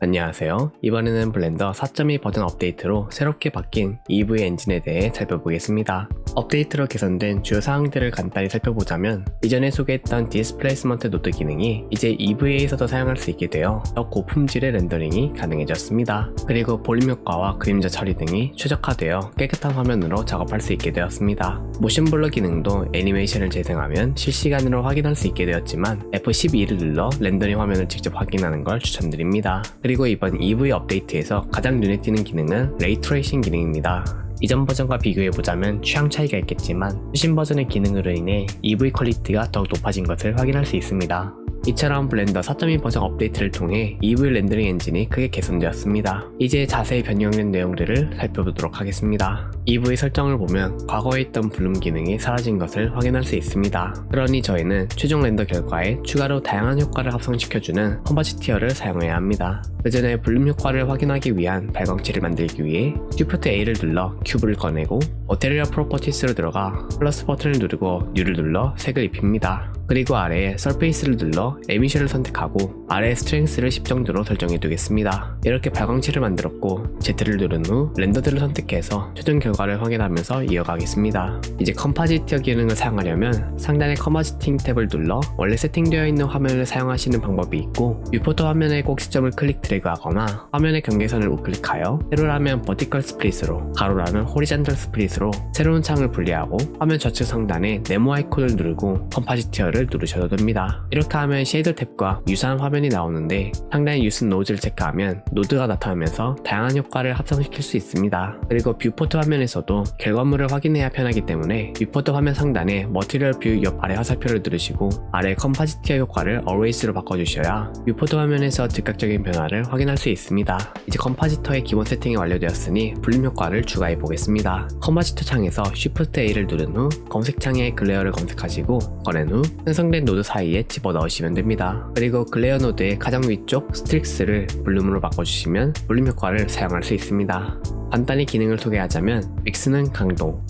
안녕하세요. 이번에는 블렌더 4.2 버전 업데이트로 새롭게 바뀐 EV 엔진에 대해 살펴보겠습니다. 업데이트로 개선된 주요 사항들을 간단히 살펴보자면 이전에 소개했던 디스플레이스먼트 노드 기능이 이제 EV에서도 사용할 수 있게 되어 더 고품질의 렌더링이 가능해졌습니다. 그리고 볼륨 효과와 그림자 처리 등이 최적화되어 깨끗한 화면으로 작업할 수 있게 되었습니다. 모션 블러 기능도 애니메이션을 재생하면 실시간으로 확인할 수 있게 되었지만 F12를 눌러 렌더링 화면을 직접 확인하는 걸 추천드립니다. 그리고 이번 EV 업데이트에서 가장 눈에 띄는 기능은 레이 트레이싱 기능입니다. 이전 버전과 비교해보자면 취향 차이가 있겠지만 최신 버전의 기능으로 인해 EV 퀄리티가 더욱 높아진 것을 확인할 수 있습니다. 이처럼 블렌더 4.2 버전 업데이트를 통해 EV 렌더링 엔진이 크게 개선되었습니다. 이제 자세히 변경된 내용들을 살펴보도록 하겠습니다. EV 설정을 보면 과거에 있던 블룸 기능이 사라진 것을 확인할 수 있습니다. 그러니 저희는 최종 렌더 결과에 추가로 다양한 효과를 합성시켜주는 컨버지 티어를 사용해야 합니다. 그전에 블룸 효과를 확인하기 위한 발광체를 만들기 위해 Shift A를 눌러 큐브를 꺼내고 어테리어 프로퍼티스로 들어가 플러스 버튼을 누르고 U를 눌러 색을 입힙니다. 그리고 아래에 서페이스를 눌러 에미션을 선택하고 아래 스트렝스를 10 정도로 설정해 두겠습니다. 이렇게 발광체를 만들었고 Z를 누른 후 렌더드를 선택해서 최종 결과 를 확인하면서 이어가겠습니다. 이제 컴파지티어 기능을 사용하려면 상단의 커머지팅 탭을 눌러 원래 세팅되어 있는 화면을 사용하시는 방법이 있고 뷰포터 화면의 꼭 시점을 클릭 드래그하거나 화면의 경계선을 우클릭하여 세로라면 버티컬 스플릿으로 가로라면 호리젠털 스플릿으로 새로운 창을 분리하고 화면 좌측 상단에 네모 아이콘을 누르고 컴파지티어를 누르셔도 됩니다. 이렇게 하면 쉐이더 탭과 유사한 화면이 나오는데 상단에 유스 노즈를 체크하면 노드가 나타나면서 다양한 효과를 합성시킬 수 있습니다. 그리고 뷰포트 화면에 서도 결과물을 확인해야 편하기 때문에 뷰포트 화면 상단에 머티리얼 뷰 옆 아래 화살표를 누르시고 아래 컴파지티어 효과를 always로 바꿔주셔야 뷰포트 화면에서 즉각적인 변화를 확인할 수 있습니다. 이제 컴파지터의 기본 세팅이 완료되었으니 블룸 효과를 추가해 보겠습니다. 컴파지터 창에서 Shift A를 누른 후 검색창에 글레어를 검색하시고 꺼낸 후 생성된 노드 사이에 집어 넣으시면 됩니다. 그리고 글레어 노드의 가장 위쪽 스트릭스를 블룸으로 바꿔주시면 블룸 효과를 사용할 수 있습니다. 간단히 기능을 소개하자면 믹스는 강도,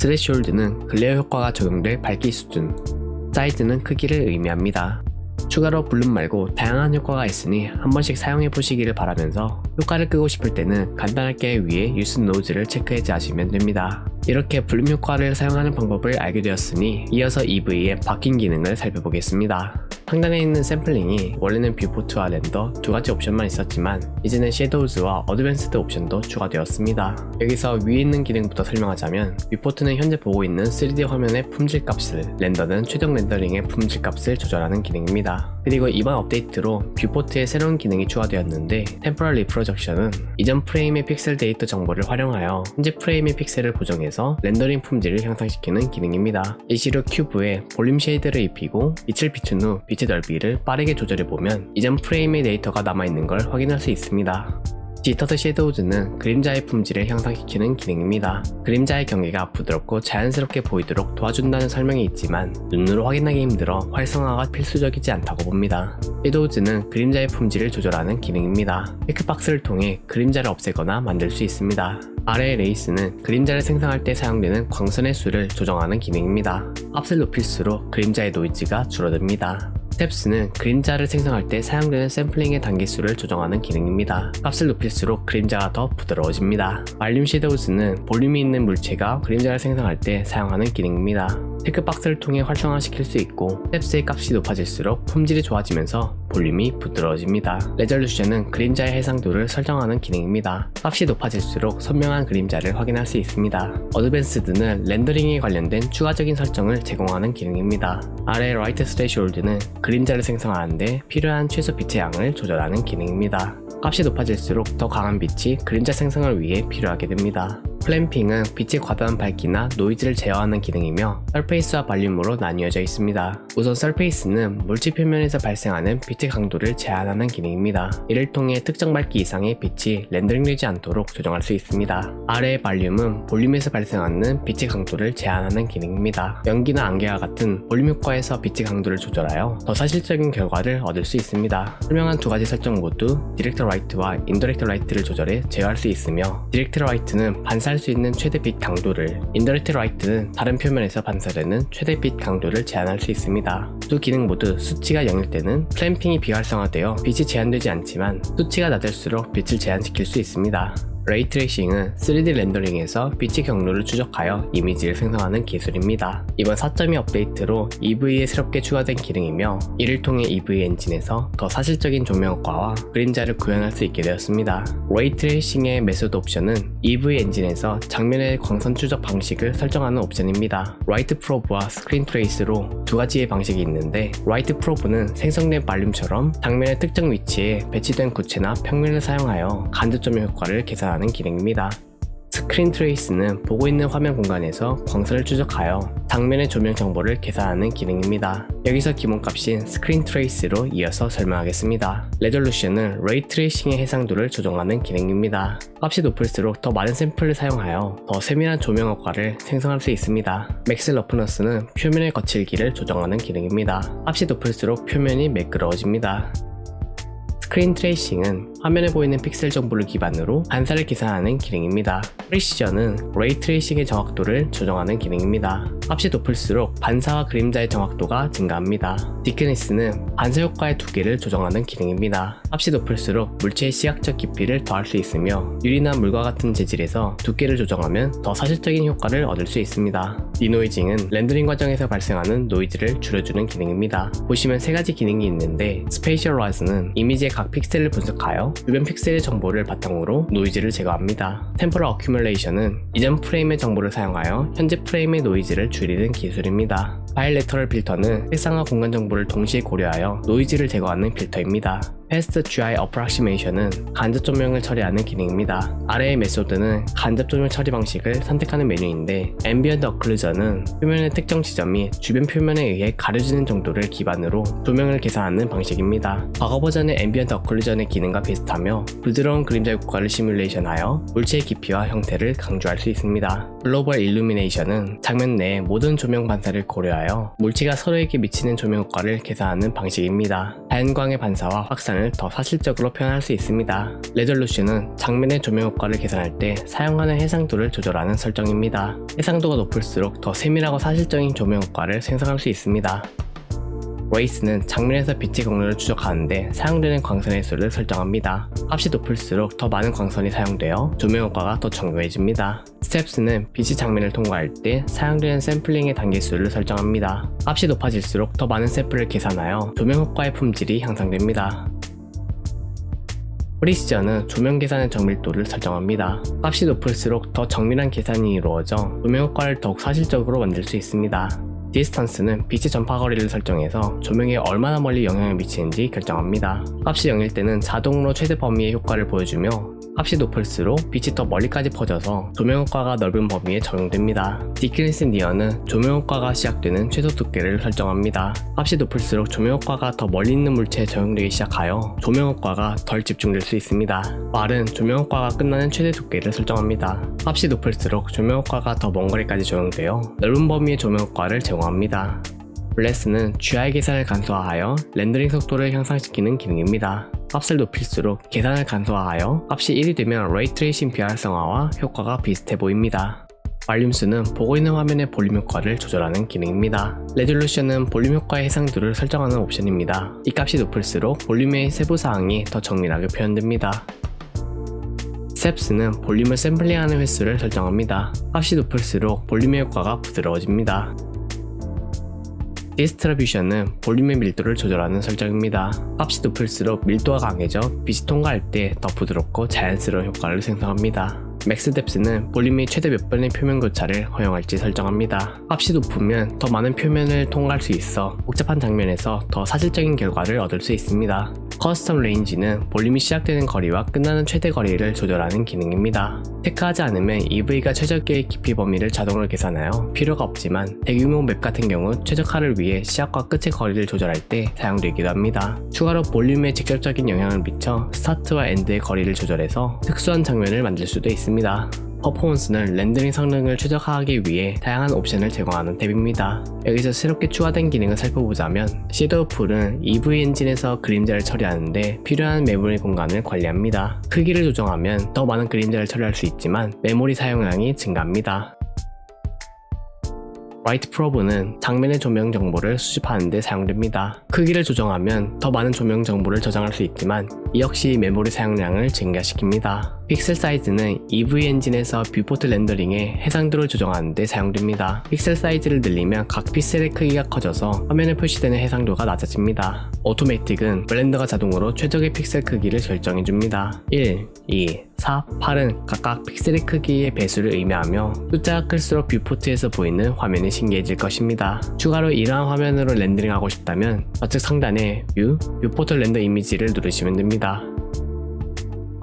스레시홀드는 글레어 효과가 적용될 밝기 수준, 사이즈는 크기를 의미합니다. 추가로 블룸 말고 다양한 효과가 있으니 한 번씩 사용해 보시기를 바라면서 효과를 끄고 싶을 때는 간단하게 위에 유스 노즈를 체크해제 하시면 됩니다. 이렇게 블룸 효과를 사용하는 방법을 알게 되었으니 이어서 EV의 바뀐 기능을 살펴보겠습니다. 상단에 있는 샘플링이 원래는 뷰포트와 렌더 두 가지 옵션만 있었지만 이제는 섀도우즈와 어드밴스드 옵션도 추가되었습니다. 여기서 위에 있는 기능부터 설명하자면 뷰포트는 현재 보고 있는 3D 화면의 품질 값을 렌더는 최종 렌더링의 품질 값을 조절하는 기능입니다. 그리고 이번 업데이트로 뷰포트에 새로운 기능이 추가되었는데 템포럴 리프로젝션은 이전 프레임의 픽셀 데이터 정보를 활용하여 현재 프레임의 픽셀을 보정해서 렌더링 품질을 향상시키는 기능입니다. 이시로 큐브에 볼륨 쉐이드를 입히고 빛을 비춘 후 빛의 넓이를 빠르게 조절해보면 이전 프레임의 데이터가 남아있는 걸 확인할 수 있습니다. 디터트 섀도우즈는 그림자의 품질을 향상시키는 기능입니다. 그림자의 경계가 부드럽고 자연스럽게 보이도록 도와준다는 설명이 있지만 눈으로 확인하기 힘들어 활성화가 필수적이지 않다고 봅니다. 섀도우즈는 그림자의 품질을 조절하는 기능입니다. 체크박스를 통해 그림자를 없애거나 만들 수 있습니다. 아래의 레이스는 그림자를 생성할 때 사용되는 광선의 수를 조정하는 기능입니다. 값을 높일수록 그림자의 노이즈가 줄어듭니다. 스텝스는 그림자를 생성할 때 사용되는 샘플링의 단계수를 조정하는 기능입니다. 값을 높일수록 그림자가 더 부드러워집니다. 말륨 섀도우즈는 볼륨이 있는 물체가 그림자를 생성할 때 사용하는 기능입니다. 체크박스를 통해 활성화시킬 수 있고 스텝스의 값이 높아질수록 품질이 좋아지면서 볼륨이 부드러워집니다. 레졸루션은 그림자의 해상도를 설정하는 기능입니다. 값이 높아질수록 선명한 그림자를 확인할 수 있습니다. 어드밴스드는 렌더링에 관련된 추가적인 설정을 제공하는 기능입니다. 아래 라이트 스레시홀드는 그림자를 생성하는데 필요한 최소 빛의 양을 조절하는 기능입니다. 값이 높아질수록 더 강한 빛이 그림자 생성을 위해 필요하게 됩니다. 클램핑은 빛의 과다한 밝기나 노이즈를 제어하는 기능이며 설페이스와 발륨으로 나뉘어져 있습니다. 우선 설페이스는 물체 표면에서 발생하는 빛의 강도를 제한하는 기능입니다. 이를 통해 특정 밝기 이상의 빛이 렌더링되지 않도록 조정할 수 있습니다. 아래의 발륨은 볼륨에서 발생하는 빛의 강도를 제한하는 기능입니다. 연기나 안개와 같은 볼륨 효과에서 빛의 강도를 조절하여 더 사실적인 결과를 얻을 수 있습니다. 설명한 두 가지 설정 모두 디렉터 라이트와 인더렉터 라이트를 조절해 제어할 수 있으며 디렉터 라이트는 반사 수 있는 최대 빛 강도를 인더렉트 라이트는 다른 표면에서 반사되는 최대 빛 강도를 제한할 수 있습니다. 두두 기능 모두 수치가 0일 때는 클램핑이 비활성화되어 빛이 제한되지 않지만 수치가 낮을수록 빛을 제한시킬 수 있습니다. 레이트레이싱은 3D 렌더링에서 빛의 경로를 추적하여 이미지를 생성하는 기술입니다. 이번 4.2 업데이트로 EV에 새롭게 추가된 기능이며 이를 통해 EV 엔진에서 더 사실적인 조명 효과와 그림자를 구현할 수 있게 되었습니다. 레이트레이싱의 메소드 옵션은 EV 엔진에서 장면의 광선 추적 방식을 설정하는 옵션입니다. 라이트 프로브와 스크린 트레이스로 두 가지의 방식이 있는데 라이트 프로브는 생성된 발륨처럼 장면의 특정 위치에 배치된 구체나 평면을 사용하여 간접 조명 효과를 계산 하는 기능입니다. 스크린 트레이스는 보고 있는 화면 공간에서 광선을 추적하여 장면의 조명 정보를 계산하는 기능입니다. 여기서 기본값인 스크린 트레이스로 이어서 설명하겠습니다. 레졸루션은 레이 트레이싱의 해상도를 조정하는 기능입니다. 값이 높을수록 더 많은 샘플을 사용하여 더 세밀한 조명 효과를 생성할 수 있습니다. 맥스 러프너스는 표면의 거칠기를 조정하는 기능입니다. 값이 높을수록 표면이 매끄러워집니다. 스크린 트레이싱은 화면에 보이는 픽셀 정보를 기반으로 반사를 계산하는 기능입니다. 프리시전은 레이 트레이싱의 정확도를 조정하는 기능입니다. 값이 높을수록 반사와 그림자의 정확도가 증가합니다. 디크니스는 반사 효과의 두께를 조정하는 기능입니다. 값이 높을수록 물체의 시각적 깊이를 더할 수 있으며 유리나 물과 같은 재질에서 두께를 조정하면 더 사실적인 효과를 얻을 수 있습니다. 디노이징은 렌더링 과정에서 발생하는 노이즈를 줄여주는 기능입니다. 보시면 세 가지 기능이 있는데 스페이셜라이즈는 이미지의 각 픽셀을 분석하여 주변 픽셀의 정보를 바탕으로 노이즈를 제거합니다. 템포럴 어큐뮬레이션은 이전 프레임의 정보를 사용하여 현재 프레임의 노이즈를 줄이는 기술입니다. 바일레터럴 필터는 색상과 공간 정보를 동시에 고려하여 노이즈를 제거하는 필터입니다. 패스트 GI 어프락시메이션은 간접 조명을 처리하는 기능입니다. 아래의 메소드는 간접 조명 처리 방식을 선택하는 메뉴인데 앰비언트 어클루전은 표면의 특정 지점이 주변 표면에 의해 가려지는 정도를 기반으로 조명을 계산하는 방식입니다. 과거 버전의 앰비언트 어클루전의 기능과 비슷하며 부드러운 그림자 효과를 시뮬레이션하여 물체의 깊이와 형태를 강조할 수 있습니다. 글로벌 일루미네이션은 장면 내 모든 조명 반사를 고려하여 물체가 서로에게 미치는 조명 효과를 계산하는 방식입니다. 자연광의 반사와 확산 을 더 사실적으로 표현할 수 있습니다. 레졸루션은 장면의 조명 효과를 계산할 때 사용하는 해상도를 조절하는 설정입니다. 해상도가 높을수록 더 세밀하고 사실적인 조명 효과를 생성할 수 있습니다. 레이스는 장면에서 빛의 경로를 추적하는데 사용되는 광선의 수를 설정합니다. 값이 높을수록 더 많은 광선이 사용되어 조명 효과가 더 정교해집니다. 스텝스는 빛이 장면을 통과할 때 사용되는 샘플링의 단계 수를 설정합니다. 값이 높아질수록 더 많은 샘플을 계산하여 조명 효과의 품질이 향상됩니다. 프리시전은 조명 계산의 정밀도를 설정합니다. 값이 높을수록 더 정밀한 계산이 이루어져 조명 효과를 더욱 사실적으로 만들 수 있습니다. 디스턴스는 빛의 전파 거리를 설정해서 조명에 얼마나 멀리 영향을 미치는지 결정합니다. 값이 0일 때는 자동으로 최대 범위의 효과를 보여주며 값이 높을수록 빛이 더 멀리까지 퍼져서 조명 효과가 넓은 범위에 적용됩니다. 디크리스 니어는 조명 효과가 시작되는 최소 두께를 설정합니다. 값이 높을수록 조명 효과가 더 멀리 있는 물체에 적용되기 시작하여 조명 효과가 덜 집중될 수 있습니다. 말은 조명 효과가 끝나는 최대 두께를 설정합니다. 값이 높을수록 조명 효과가 더 먼 거리까지 적용되어 넓은 범위의 조명 효과를 제공합니다. 블레스는 GI 계산을 간소화하여 렌더링 속도를 향상시키는 기능입니다. 값을 높일수록 계산을 간소화하여 값이 1이 되면 레이 트레이싱 비활성화와 효과가 비슷해 보입니다. 발륨수는 보고 있는 화면의 볼륨 효과를 조절하는 기능입니다. 레졸루션은 볼륨 효과의 해상도를 설정하는 옵션입니다. 이 값이 높을수록 볼륨의 세부 사항이 더 정밀하게 표현됩니다. 스텝스는 볼륨을 샘플링하는 횟수를 설정합니다. 값이 높을수록 볼륨의 효과가 부드러워집니다. 디스트리뷰션은 볼륨의 밀도를 조절하는 설정입니다. 값이 높을수록 밀도가 강해져 빛이 통과할 때 더 부드럽고 자연스러운 효과를 생성합니다. 맥스 뎁스는 볼륨이 최대 몇 번의 표면 교차를 허용할지 설정합니다. 값이 높으면 더 많은 표면을 통과할 수 있어 복잡한 장면에서 더 사실적인 결과를 얻을 수 있습니다. 커스텀 레인지는 볼륨이 시작되는 거리와 끝나는 최대 거리를 조절하는 기능입니다. 체크하지 않으면 EV가 최적의 깊이 범위를 자동으로 계산하여 필요가 없지만 대규모 맵 같은 경우 최적화를 위해 시작과 끝의 거리를 조절할 때 사용되기도 합니다. 추가로 볼륨에 직접적인 영향을 미쳐 스타트와 엔드의 거리를 조절해서 특수한 장면을 만들 수도 있습니다. 퍼포먼스는 렌더링 성능을 최적화하기 위해 다양한 옵션을 제공하는 탭입니다. 여기서 새롭게 추가된 기능을 살펴보자면 섀도우 풀은 EV 엔진에서 그림자를 처리하는데 필요한 메모리 공간을 관리합니다. 크기를 조정하면 더 많은 그림자를 처리할 수 있지만 메모리 사용량이 증가합니다. 라이트 프로브는 장면의 조명 정보를 수집하는 데 사용됩니다. 크기를 조정하면 더 많은 조명 정보를 저장할 수 있지만 이 역시 메모리 사용량을 증가시킵니다. 픽셀 사이즈는 EV 엔진에서 뷰포트 렌더링의 해상도를 조정하는 데 사용됩니다. 픽셀 사이즈를 늘리면 각 픽셀의 크기가 커져서 화면에 표시되는 해상도가 낮아집니다. 오토매틱은 블렌더가 자동으로 최적의 픽셀 크기를 결정해줍니다. 1, 2, 4, 8은 각각 픽셀의 크기의 배수를 의미하며 숫자가 클수록 뷰포트에서 보이는 화면이 신기해질 것입니다. 추가로 이러한 화면으로 렌더링하고 싶다면 좌측 상단에 뷰, 뷰포트 렌더 이미지를 누르시면 됩니다.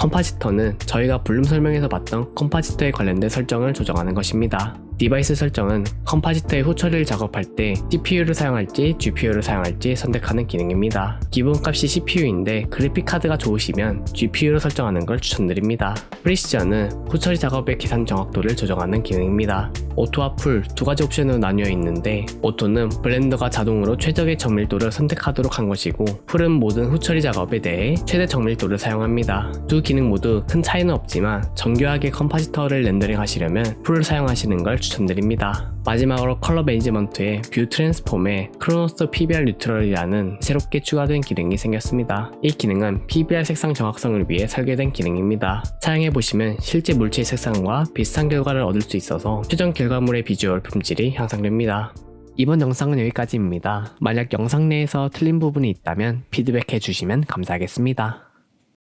컴파지터는 저희가 블룸 설명에서 봤던 컴파지터에 관련된 설정을 조정하는 것입니다. 디바이스 설정은 컴파지터의 후처리를 작업할 때 CPU를 사용할지 GPU를 사용할지 선택하는 기능입니다. 기본값이 CPU인데 그래픽 카드가 좋으시면 GPU로 설정하는 걸 추천드립니다. 프리시전은 후처리 작업의 계산 정확도를 조정하는 기능입니다. 오토와 풀 두 가지 옵션으로 나뉘어 있는데 오토는 블렌더가 자동으로 최적의 정밀도를 선택하도록 한 것이고 풀은 모든 후처리 작업에 대해 최대 정밀도를 사용합니다. 두 기능 모두 큰 차이는 없지만 정교하게 컴파지터를 렌더링 하시려면 풀을 사용하시는 걸 추천드립니다. 마지막으로 컬러 매니지먼트에 뷰 트랜스폼에 크로노스 PBR 뉴트럴이라는 새롭게 추가된 기능이 생겼습니다. 이 기능은 PBR 색상 정확성을 위해 설계된 기능입니다. 사용해보시면 실제 물체의 색상과 비슷한 결과를 얻을 수 있어서 최종 결과물의 비주얼 품질이 향상됩니다. 이번 영상은 여기까지입니다. 만약 영상 내에서 틀린 부분이 있다면 피드백해 주시면 감사하겠습니다.